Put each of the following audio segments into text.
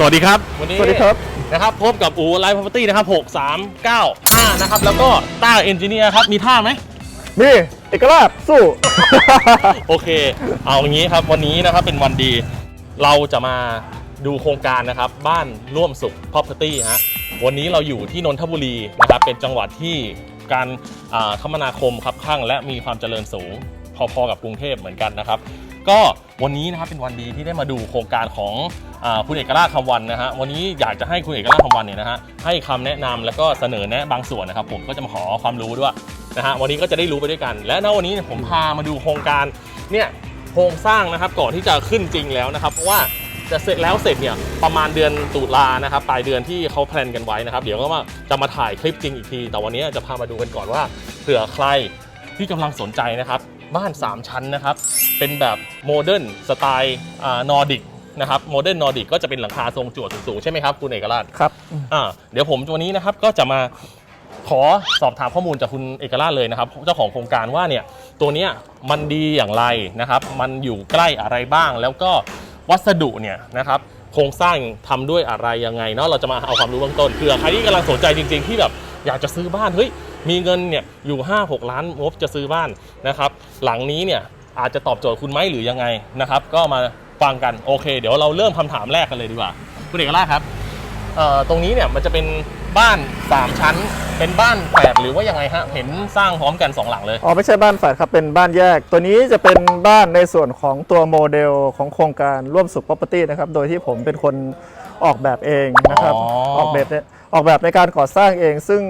สวัสดีครับ วันนี้สวัสดีครับ นะครับพบกับอูไลฟ์พ r o p e r t y นะครับ 6 3 9 5 นะครับ แล้วก็ต้าเอนจิเนียร์ครับ มีท่าไหม นี่เอกราชสู้ โอเค เอาอย่างนี้ครับ วันนี้นะครับเป็นวันดี เราจะมาดูโครงการนะครับ บ้านร่วมสุข property ฮะ วันนี้เราอยู่ที่นนทบุรีนะครับ เป็นจังหวัดที่การอ่าคมนาคมครับข้างและมีความเจริญสูง พอๆกับกรุงเทพเหมือนกันนะครับ ก็วันนี้นะครับเป็นวันดีที่ได้มาดูโครงการของอาคุณเอกราชคำวันนะฮะวันนี้อยากจะให้คุณเอกราชคำวันเนี่ยนะฮะให้คำแนะนำแล้วก็เสนอแนะบางส่วนนะครับ ผมก็จะมาขอความรู้ด้วยนะฮะวันนี้ก็จะได้รู้ไปด้วยกัน และณวันนี้เนี่ยผมพามาดูโครงการเนี่ยโครงสร้างนะครับก่อนที่จะขึ้นจริงแล้วนะครับ เพราะว่าจะเสร็จแล้วเสร็จเนี่ยประมาณเดือนตุลานะครับปลายเดือนที่เขาแพลนกันไว้นะครับ เดี๋ยวก็มาจะมาถ่ายคลิปจริงอีกที แต่วันนี้จะพามาดูกันก่อนว่าเผื่อใครที่กำลังสนใจนะครับ บ้าน 3 ชั้นนะครับ เป็นแบบโมเดิร์นสไตล์นอร์ดิกนะครับโมเดิร์นนอร์ดิกก็จะเป็นหลังคาทรงจั่วสูงๆใช่ไหมครับคุณเอกราชครับอ่าเดี๋ยวผมวันนี้นะครับก็จะมาขอสอบถามข้อมูลจากคุณเอกราชเลยนะครับเจ้าของโครงการว่าเนี่ยตัวเนี้ยมันดีอย่างไรนะครับ มันอยู่ใกล้อะไรบ้าง แล้วก็วัสดุเนี่ยนะครับโครงสร้างทำด้วยอะไรยังไงเนาะเราจะมาเอาความรู้เบื้องต้นเผื่อใครที่กำลังสนใจจริง ๆ ที่แบบ อยากจะซื้อบ้านเฮ้ยมีเงินเนี่ยอยู่ 5 6 ล้านงบจะซื้อบ้านนะครับหลังนี้เนี่ยอาจจะตอบโจทย์คุณไหมหรือยังไงนะครับก็มาฟังกันโอเค เดี๋ยวเราเริ่มคำถามแรกกันเลยดีกว่าคุณเอกราชครับเอ่อตรงนี้เนี่ยมันจะเป็นบ้าน 3 ชั้น เป็นบ้านแฝดหรือว่ายังไงฮะเห็นสร้างพร้อมกันสองหลังเลยอ๋อไม่ใช่บ้านแฝดครับเป็นบ้านแยก ตัวนี้จะเป็นบ้านในส่วนของตัวโมเดลของโครงการร่วมสุข property นะครับโดยที่ผมเป็นคนออกแบบเองนะครับอ๋อออกแบบเนี่ย ออกแบบในการก่อสร้างเอง ซึ่ง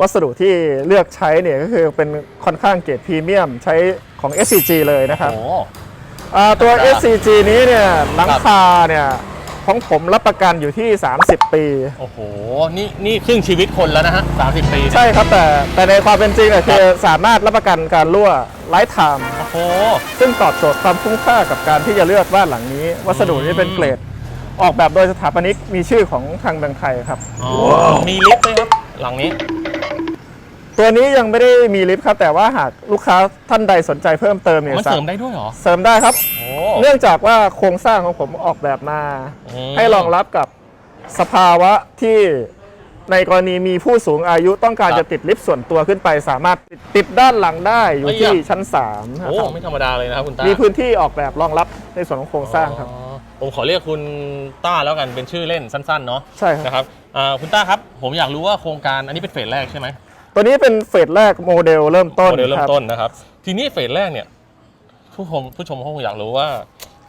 วัสดุที่เลือกใช้เนี่ยก็คือเป็นค่อนข้างเกรดพรีเมียมใช้ของ SCG เลยนะครับโอ้ อ่าตัวครับ SCG นี้เนี่ยหลังคาเนี่ยของผมรับประกันอยู่ที่ 30 ปี โอ้โห นี่นี่ครึ่งชีวิตคนแล้วนะฮะสามสิบปีใช่ครับแต่แต่ในความเป็นจริงเนี่ยคือสามารถรับประกันการรั่วไลฟ์ไทม์ โอ้โห ซึ่งตอบโจทย์ความคุ้มค่ากับการที่จะเลือกบ้านหลังนี้ วัสดุที่เป็นเกรด ออกแบบโดยสถาปนิกมีชื่อของทางเมืองไทยครับ อ๋อมีลิฟต์ไหมครับ หลังนี้ ตัวนี้ยังไม่ได้มีลิฟต์ครับ แต่ว่าหากลูกค้าท่านใดสนใจเพิ่มเติมเนี่ยมันเสริมได้ด้วยเหรอ เสริมได้ครับ โอ้ เนื่องจากว่าโครงสร้างของผมออกแบบมามให้รองรับกับสภาวะที่ในกรณีมีผู้สูงอายุต้องการครับจะติดลิฟต์ส่วนตัวขึ้นไป สามารถติดติดด้านหลังได้อยู่เอ้ยที่อะชั้น3นะโอ้ ครับไม่ธรรมดาเลยนะครับคุณต้ามีมีพื้นที่ออกแบบรองรับในส่วนของโครงสร้างครับ ผมขอเรียกคุณต้าแล้วกันเป็นชื่อเล่นสั้นๆเนาะใช่ครับ นะครับอ่าคุณต้าครับผมอยากรู้ว่าโครงการอันนี้เป็นเฟสแรกใช่ไหมตัวนี้เป็นเฟสแรกโมเดลเริ่มต้นโมเดลเริ่ครัมบต้นนะครับ ทีนี้เฟสแรกเนี่ยผู้ชมผู้ชมคงอยากรู้ว่า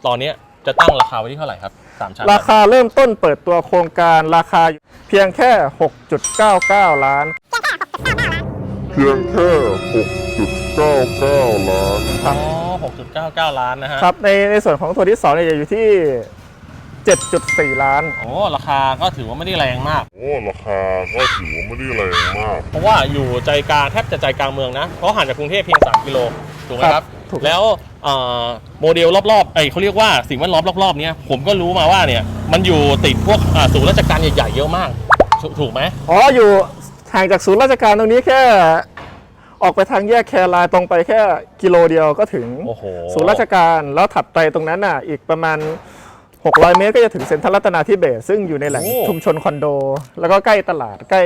ตอนเนี้ยจะตั้งราคาไว้ที่เท่าไหร่ครับสามชั้นราคาเริ่มต้นเปิดตัวโครงการราคาอยู่เพียงแค่ 6.99 ล้าน เพียงแค่6.99ล้าน อ๋อหกจุดเก้าเก้าล้านนะฮะครับในในส่วนของตัวที่2เนี่ยจะอยู่ที่ 7.4 ล้าน โอ้ ราคาก็ถือว่าไม่ได้แรงมาก โอ้ราคาก็ถือว่าไม่ได้แรงมาก เพราะว่าอยู่ใจกลางแทบจะใจกลางเมืองนะ เพราะห่างจากกรุงเทพเพียง 3 กิโล ถูกไหมคครัรับบถูก แล้วเอ่อโมเดลรอบๆไอยเขาเรียกว่าสิ่งแวดล้อมรอบๆเนี้ยผมก็รู้มาว่าเนี่ยมันอยู่ติดพวกอ่าศูนย์ราชการใหญ่ๆเยอะมากถูถูกไหม อ๋ออยู่ ห่างจากศูนย์ราชการตรงนี้แค่ ออกไปทางแยกแครายตรงไปแค่กิโลเดียวก็ถึงโอ้โห ศูนย์ราชการแล้วถัดไปตรงนั้นน่ะ อีกประมาณ 600 เมตรก็จะถึงเซ็นทรัลรัตนาธิเบศซึ่งอยู่ในแหล่งโอ้ ชุมชนคอนโด แล้วก็ใกล้ตลาดใกล้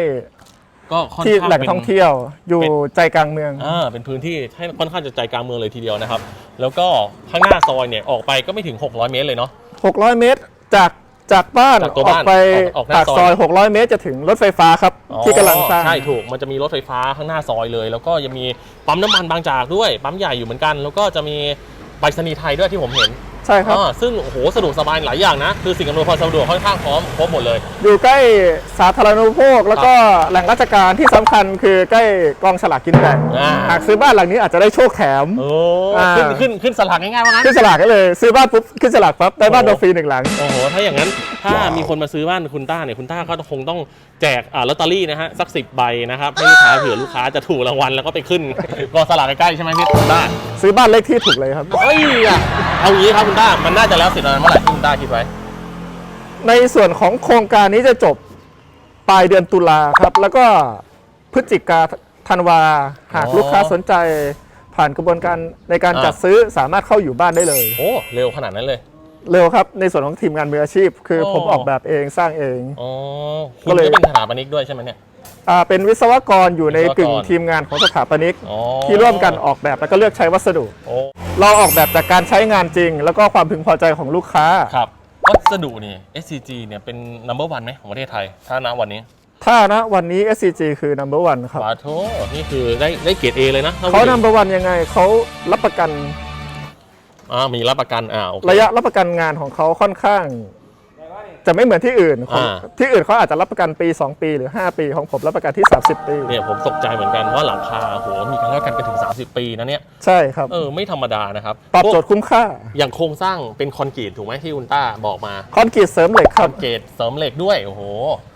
ก็ค่อนที่ข้างแหล่งเป็นท่องเที่ยว อยู่เป็นใจกลางเมือง อ่าเป็นพื้นที่ให้ค่อนข้างจะใจกลางเมืองเลยทีเดียวนะครับ แล้วก็ข้างหน้าซอยเนี่ยออกไปก็ไม่ถึง 600 เมตรเลยเนาะ 600 เมตรจาก จากบ้านจากตัวออบ้ากนไปออกออกหน้าปากซอยซอย600 เมตรจะถึงรถไฟฟ้าครับที่กำลังสร้าง ใช่ถูกมันจะมีรถไฟฟ้าข้างหน้าซอยเลย แล้วก็ยังมีปั๊มน้ำมันบางจากด้วยปั๊มใหญ่อยู่เหมือนกัน แล้วก็จะมีไปรษณีย์ไทยด้วยที่ผมเห็น ใช่ครับอ่าซึ่งโอ้โหสะดวกสบายหลายอย่างนะ คือสิ่งอำนวยความสะดวกค่อนข้างพร้อมครบหมดเลย อยู่ใกล้สาธารณูปโภค แล้วก็แหล่งราชการที่สำคัญคือใกล้กองฉลากกินแบ่งอ่า หากซื้อบ้านหลังนี้อาจจะได้โชคแถม โอ้อ่า ขึ้นขึ้นขึ้นสลักง่ายๆว่างั้น ขึ้นฉลากได้เลย ซื้อบ้านปุ๊บขึ้นฉลากปั๊บได้บ้านโอ้โดฟรีหนึ่งหลัง โอ้โห ถ้าอย่างนั้น ถ้ามีคนมาซื้อบ้านคุณต้าเนี่ยคุณต้าก็คงต้องแจกอ่าลอตเตอรี่นะฮะสักสิบใบนะครับให้ลูกค้าเผื่อลูกค้าจะถูกรางวัลแล้วก็ไปขึ้นกองสลากใกล้ๆใช่ไหมพี่คุณต้าซื้อบ้านเลขที่ถูกเลยครับ เอ้ยอะเอางี้ครับคุณต้ามันน่าจะแล้วเสร็จแล้วเมื่อไหร่ที่คุณต้าคิดไว้ ในส่วนของโครงการนี้จะจบปลายเดือนตุลาครับ แล้วก็พฤศจิกาธันวาหากอ๋อลูกค้าสนใจผ่านกระบวนการในการอ่าจัดซื้อสามารถเข้าอยู่บ้านได้เลย โอ้เร็วขนาดนั้นเลย เร็วครับในส่วนของทีมงานมืออาชีพ คือโอ้ผมออกแบบเองสร้างเอง อ๋อคุก็ณเลย ก็เป็นสถาปนิกด้วยใช่ไหมเนี่ย อ่าเป็นวิศวกรอยู่ในวิศวกรกึ่งทีมงานของสถาปนิก อ๋อที่ร่วมกันออกแบบแล้วก็เลือกใช้วัสดุ โอ้เราออกแบบจากการใช้งานจริง แล้วก็ความพึงพอใจของลูกค้า ครับวัสดุนี่ SCG เนี่ยเป็น number one ไหมของประเทศไทย ถ้าณวันนี้ถ้านะวันนี้ SCG คือ number one ครับ ปาโทนี่คือได้ได้เกรด A เลยนะเขา number one ยังไงเขารับประกัน อ่ามีรับประกันอ่าโอเค ระยะรับประกันงานของเขาค่อนข้าง จะไม่เหมือนที่อื่นของอ่า ที่อื่นเขาอาจจะรับประกันปี 2 ปีหรือ 5 ปีของผมรับประกันที่ 30 ปี เนี่ยผมตกใจเหมือนกันว่าหลังคาโหมีการรับประกันกันถึง 30 ปีนะเนี่ยใช่ครับ เออไม่ธรรมดานะครับตอบโจทย์คุ้มค่า อย่างโครงสร้างเป็นคอนกรีตถูกไหมที่คุณต้าบอกมาคอนกรีตเสริมเหล็กคครัอบนกรีตเสริมเหล็กด้วยโอ้โห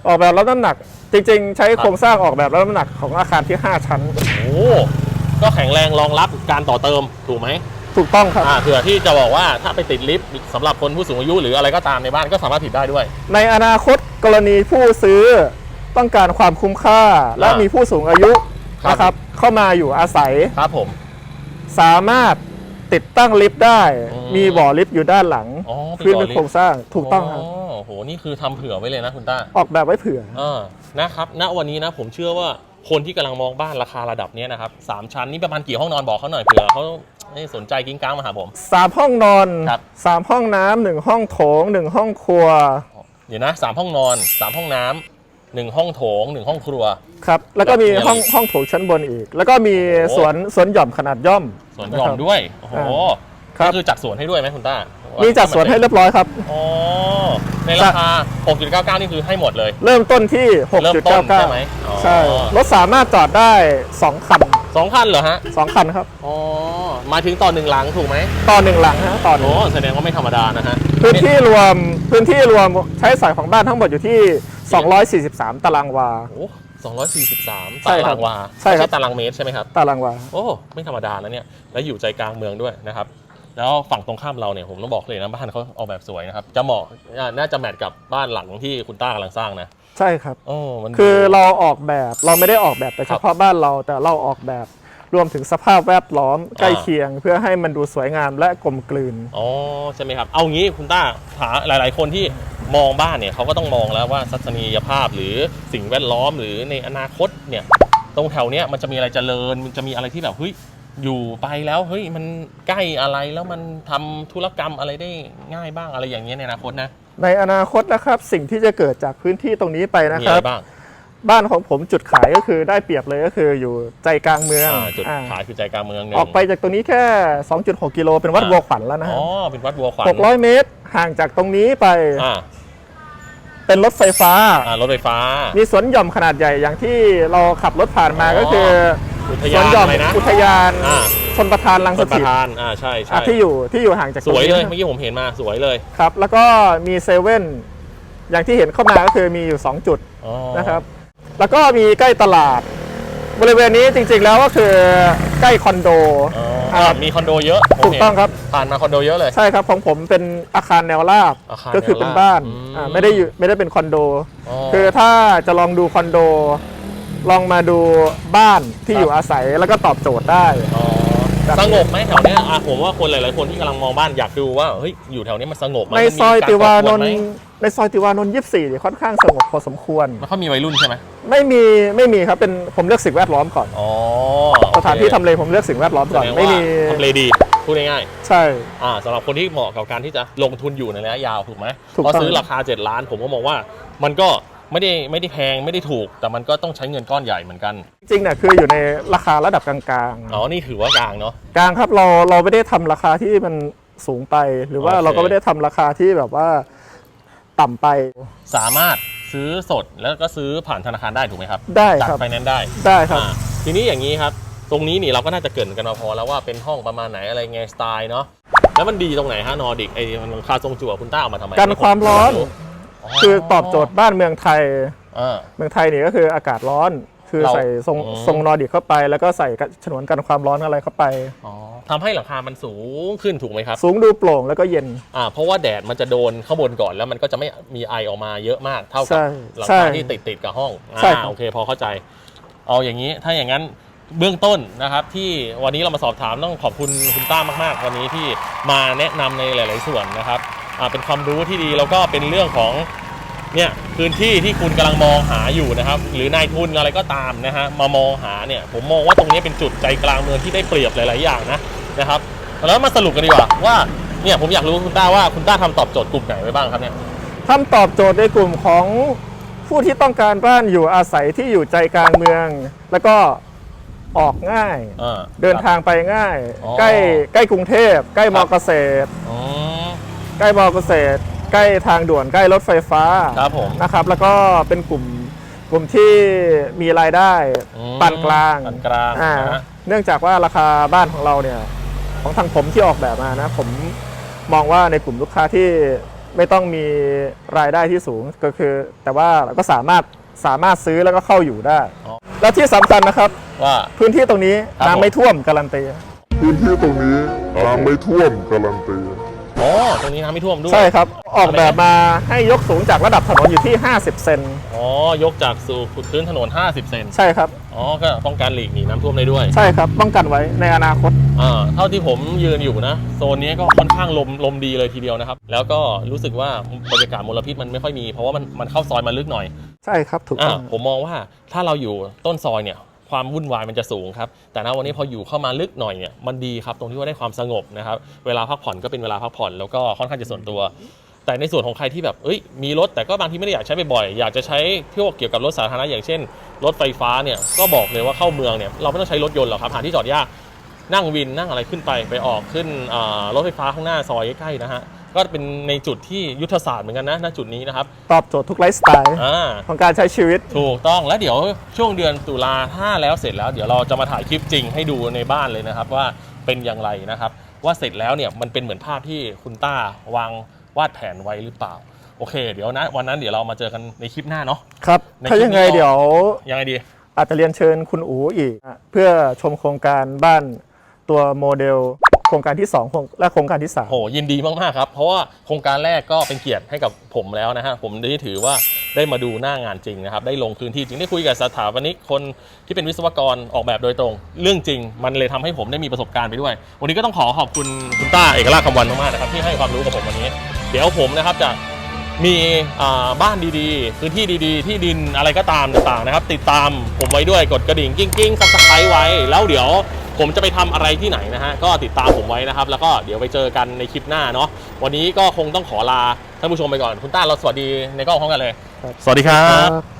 ออกแบบรับน้ำหนัก จริง ๆ ใช้โครงสร้างออกแบบรับน้ำหนักของอาคารที่ 5 ชั้น โอ้ก็แข็งแรงรองรับการต่อเติมถูกไหม ถูกต้องครับ อ่าเผื่อที่จะบอกว่าถ้าไปติดลิฟต์สำหรับคนผู้สูงอายุหรืออะไรก็ตามในบ้านก็สามารถติดได้ด้วย ในอนาคตกรณีผู้ซื้อต้องการความคุ้มค่า และอ่ามีมีผู้สูงอายุครับ นะครับ เข้ามาอยู่อาศัยครับผม สามารถติดตั้งลิฟต์ได้ อืมมีบ่อลิฟต์อยู่ด้านหลังอ๋อมีพื้นบ่อเป็นลิฟต์โครงสร้างถูกต้องครับ โอ้โห นี่คือทำเผื่อไว้เลยนะคุณต้าออกแบบไว้เผื่อ เออนะครับ ณ วันนี้นะผมเชื่อว่าคนที่กำลังมองบ้านราคาระดับเนี้ยนะครับสามชั้นนี่ประมาณกี่ห้องนอนบอกเขาหน่อยเผื่อเขา ไม่สนใจกิ้งก้างมาหาผม สามห้องนอนครับ สามห้องน้ำหนึ่งห้องโถงหนึ่งห้องครัวเดี๋ยวนะสามห้องนอนสามห้องน้ำหนึ่งห้องโถงหนึ่งห้องครัว ครับแล้วก็มีแบบมีอะไรห้องห้องโถงชั้นบนอีก แล้วก็มีโอ้สวนสวนหย่อมขนาดย่อมสวนหย่อมนะครับ ด้วย โอ้โหครับ นี่คือจัดสวนให้ด้วยไหมคุณต้ามีมีจัดสวนให้เรียบร้อยครับ อ๋อในราคา 6.99 นี่คือให้หมดเลย เริ่มต้นที่ เริ่มต้นใช่ไหม6.99 อ๋อใช่ รถสามารถจอดได้ 2 คัน สองคันเหรอฮะ 2 คันครับ อ๋อห มายถึงต่อหนึ่งหลังถูกไหมต่อหนึ่งหลังฮะต่อหนึ่โอ้งแสดงว่าไม่ธรรมดานะฮะพื้นที่รวมพื้นที่รวมใช้สอยของบ้านทั้งหมดอยู่ที่ 243 ตารางวาโอ้สองร้อยสี่สิบสามใช่ตาครัราบงวาใช่ครับไม่ตารางเมตรใช่ไหมครับ ตารางวา โอ้ ไม่ธรรมดาแล้วเนี่ย แล้วอยู่ใจกลางเมืองด้วยนะครับ แล้วฝั่งตรงข้ามเราเนี่ยผมต้องบอกเลยนะบ้านเขาออกแบบสวยนะครับ จะเหมาะอ่าน่าจะแมทกับบ้านหลังที่คุณต้ากำลังสร้างนะ ใช่ครับ โอ้ มันคือเราออกแบบ เราไม่ได้ออกแบบแต่ครัเฉบพาะบ้านเรา แต่เราออกแบบ รวมถึงสภาพแวดล้อมใกล้อ่าเคียง เพื่อให้มันดูสวยงามและกลมกลืน อ๋อใช่ไหมครับ เอางี้คุณต้าหาหลาย ๆ คนที่มองบ้านเนี่ยเขาก็ต้องมองแล้วว่าทัศนียภาพหรือสิ่งแวดล้อมหรือในอนาคตเนี่ยตรงแถวเนี้ยมันจะมีอะไรเจริญ มันจะมีอะไรที่แบบเฮ้ยอยู่ไปแล้วเฮ้ยมันใกล้อะไรแล้วมันทำธุรกรรมอะไรได้ง่ายบ้างอะไรอย่างเงี้ยในอนาคตนะในอนาคตนะครับสิ่งที่จะเกิดจากพื้นที่ตรงนี้ไปนะมีคอะรับ ไรบ้าง บ้านของผมจุดขายก็คือได้เปรียบเลยก็คืออยู่ใจกลางเมืองอ่าจุดอ่าขายคือใจกลางเมืองหนึ่งออกไปจากตรงนี้แค่ 2.6 กิโลเป็นวัดอ่าบัวขวัญแล้วนะอ๋ฮะอเป็นวัดบัวขวัญ600 เมตรห่างจากตรงนี้ไปอ่าเป็นรถไฟฟ้า อ่ารถไฟฟ้า มีสวนหย่อมขนาดใหญ่อย่างที่เราขับรถผ่านมาอ๋อก็คืออุทสยาวนนหย่อมอะไรนะอุทยานอ่า ชนประทานลังชสนประถิตทานอ่าใช่ใช่อะที่อยู่ที่อยู่ห่างจากสตรงวยนี้เลยนะเมื่อกี้ผมเห็นมาสวยเลยครับ แล้วก็มีเซเว่นอย่างที่เห็นเข้ามาก็คือมีอยู่ 2 จุดอ๋อนะครับ แล้วก็มีใกล้ตลาด บริเวณนี้จริงๆแล้วก็คือใกล้คอนโดอ๋อครับมีคอนโดเยอะผมถูกเห็นต้องครับผ่านมาคอนโดเยอะเลย ใช่ครับของผมเป็นอาคารแนวราบอาคารก็คือเป็นแนวราบบ้านอืมอ่าไม่ได้อยู่ไม่ได้เป็นคอนโด อ๋อ คือถ้าจะลองดูคอนโด ลองมาดูบ้านที่ครับอยู่อาศัยแล้วก็ตอบโจทย์ได้ อ๋อแบบ สงบไหมแถวเนี้ยอะผมว่าคนหลาย ๆ คนที่กำลังมองบ้านอยากดูว่าเฮ้ยอยู่แถวนี้มันสงบไหมในมัมีซอยกรติวานก่อกนไหมท์ ในซอยติวานนท์ยี่สี่เนี่ยค่อนข้างสงบพอสมควร มันเขามีวัยรุ่นใช่ไหมไม่มีไม่มีครับเป็นผมเลือกสิ่งแวดล้อมก่อน อ๋อสถานที่ทำเลผมเลือกสิ่งแวดล้อมแสก่อนดงไม่ว่ามีทำเลดี พูดง่ายใช่ ๆอ่าสำหรับคนที่เหมาะกับการที่จะลงทุนอยู่ในระยะยาวถูกไหมถูกเพราะต้องซื้อราคา 7 ล้าน ผมก็มองว่า มันก็ไม่ได้ไม่ได้แพงไม่ได้ถูก แต่มันก็ต้องใช้เงินก้อนใหญ่เหมือนกันจริงๆเนี่ยคืออยู่ในราคาระดับกลางอ๋อนี่ถือว่ากลางเนาะ ๆ กลางครับเราเราไม่ได้ทำราคาที่มันสูงไป หรือว่าโอเค เราก็ไม่ได้ทำราคาที่แบบว่า ต่ำไป สามารถซื้อสดแล้วก็ซื้อผ่านธนาคารได้ถูกไหมครับได้จัดครับ ไฟแนนซ์ได้ได้ครับ อ่าทีนี้อย่างนี้ครับ ตรงนี้นี่เราก็น่าจะเกรินกันมาพอแล้วว่าเป็นห้องประมาณไหนอะไรไงสไตล์เนาะแล้วมันดีตรงไหนฮะนอร์ดิกไอ้หลังคาทรงจั่วคุณต้าเอามาทำไมกันความร้อน คือตอบโจทย์บ้านเมืองไทย อ่าเมืองไทยนี่ก็คืออากาศร้อน คือเราใส่ทรงอืมทรงนอร์ดิกเข้าไป แล้วก็ใส่ฉนวนกันความร้อนอะไรเข้าไป อ๋อทำให้หลังคามันสูงขึ้นถูกไหมครับสูงดูโปร่งแล้วก็เย็น อ่าเพราะว่าแดดมันจะโดนข้างบนก่อนแล้วมันก็จะไม่มีไอออกมาเยอะมากเท่าใช่กับหลังใช่คาที่ติดติดๆกับห้องใช่อ่าครับโอเคพอเข้าใจ เอาอย่างนี้ถ้าอย่างนั้นเบื้องต้นนะครับ ที่วันนี้เรามาสอบถามต้องขอบคุณคุณต้ามาก ๆ วันนี้ที่มาแนะนำในหลาย ๆ ส่วนนะครับอ่าเป็นความรู้ที่ดีแล้วก็เป็นเรื่องของ เนี่ยพื้นที่ที่คุณกำลังมองหาอยู่นะครับ หรือนายทุนอะไรก็ตามนะฮะมามองหาเนี่ยผมมองว่าตรงนี้เป็นจุดใจกลางเมืองที่ได้เปรียบหลาย ๆ อย่างนะนะครับแล้วมาสรุปกันดีกว่าว่าเนี่ยผมอยากรู้คุณต้าว่าคุณต้าทำตอบโจทย์กลุ่มไหนไว้บ้างครับเนี่ยทำตอบโจทย์ในกลุ่มของผู้ที่ต้องการบ้านอยู่อาศัยที่อยู่ใจกลางเมือง แล้วก็ออกง่ายอ่าเดินทางไปง่ายอ๋อใกล้ใกล้กรุงเทพ ใกล้มอเกษตรอ๋อใกล้มอเกษตร ใกล้ทางด่วนใกล้รถไฟฟ้าครับผมนะครับ แล้วก็เป็นกลุ่มกลุ่มที่มีรายได้อืมปานกลางปานกลางอ่านะฮะ เนื่องจากว่าราคาบ้านของเราเนี่ยของทางผมที่ออกแบบมานะผมมองว่าในกลุ่มลูกค้าที่ไม่ต้องมีรายได้ที่สูงก็คือ แต่ว่าเราก็สามารถสามารถซื้อแล้วก็เข้าอยู่ได้ อ๋อ และที่สำคัญนะครับ ว่า พื้นที่ตรงนี้ครับผม น้ำไม่ท่วมการันตี พื้นที่ตรงนี้น้ำไม่ท่วมการันตี อ๋อตรงนี้น้ำไม่ท่วมด้วย ใช่ครับ ออกแบบมาให้ยกสูงจากระดับถนนอยู่ที่ 50 เซนอ๋อ ยกจากสู่พื้นถนน 50 เซนใช่ครับ อ๋อ ก็ป้องกันหลีกหนีน้ำท่วมได้ด้วย ใช่ครับ ป้องกันไว้ในอนาคต อ่า เท่าที่ผมยืนอยู่นะ โซนนี้ก็ค่อนข้างลมลมดีเลยทีเดียวนะครับ แล้วก็รู้สึกว่าบรรยากาศมลพิษมันไม่ค่อยมี เพราะว่ามันมันเข้าซอยมาลึกหน่อย ใช่ครับ ถูกอ่าต้อง ผมมองว่าถ้าเราอยู่ต้นซอยเนี่ย ความวุ่นวายมันจะสูงครับ แต่ณวันนี้พออยู่เข้ามาลึกหน่อยเนี่ยมันดีครับตรงที่ว่าได้ความสงบนะครับเวลาพักผ่อนก็เป็นเวลาพักผ่อนแล้วก็ค่อนข้างจะส่วนตัว แต่ในส่วนของใครที่แบบเอ้ยมีรถแต่ก็บางที่ไม่ได้อยากใช้บ่อยๆอยากจะใช้พวกเกี่ยวกับรถสาธารณะอย่างเช่น รถไฟฟ้าเนี่ยก็บอกเลยว่าเข้าเมืองเนี่ยเราไม่ต้องใช้รถยนต์หรอกครับหาที่จอดยากนั่งวินนั่งอะไรขึ้นไปไปออกขึ้นรถไฟฟ้าข้างหน้าซอยใกล้ๆนะฮะ ก็เป็นในจุดที่ยุทธศาสตร์เหมือนกันนะณจุดนี้นะครับตอบโจทย์ทุกไลฟ์สไตล์อ่า ของการใช้ชีวิต ถูกต้องแล้วเดี๋ยวช่วงเดือนตุลาถ้าแล้วเสร็จแล้วเดี๋ยวเราจะมาถ่ายคลิปจริงให้ดูในบ้านเลยนะครับ ว่าเป็นอย่างไรนะครับ ว่าเสร็จแล้วเนี่ยมันเป็นเหมือนภาพที่คุณต้าวางวาดแผนไว้หรือเปล่า โอเค เดี๋ยวนะ วันนั้นเดี๋ยวเรามาเจอกันในคลิปหน้าเนาะ ครับ ในถ้าคลิปยังไงนี้ เดี๋ยว ยังไงดี อาจจะเรียนเชิญคุณอูอีก เพื่อชมโครงการบ้านตัวโมเดล โครงการที่2และโครงการที่โหยินดีมากๆครับ เพราะว่าโครงการแรกก็เป็นเกียรติให้กับผมแล้วนะฮะ ผมได้ถือว่าได้มาดูหน้างานจริงนะครับ ได้ลงพื้นที่จริงได้คุยกับสถาปนิกคนที่เป็นวิศวกรออกแบบโดยตรง เรื่องจริง มันเลยทำให้ผมได้มีประสบการณ์ไปด้วย วันนี้ก็ต้องขอขอบคุณคุณต้าเอกราชคำวันมากๆนะครับที่ให้ความรู้กับผมวันนี้ เดี๋ยวผมนะครับจะมีอ่าบ้านดีๆ พื้นที่ดีๆ ที่ดินอะไรก็ตามต่างๆนะครับ ติดตามผมไว้ด้วยกดกระดิ่งกิ้งกิ้งซับสไครต์ไว้ แล้วเดี๋ยว ผมจะไปทำอะไรที่ไหนนะฮะก็ติดตามผมไว้นะครับ แล้วก็เดี๋ยวไปเจอกันในคลิปหน้าเนาะวันนี้ก็คงต้องขอลาท่านผู้ชมไปก่อนคุณต้าเราสวัสดีในกล้องพร้อมกันเลยครับสวัสดีครั3บครับ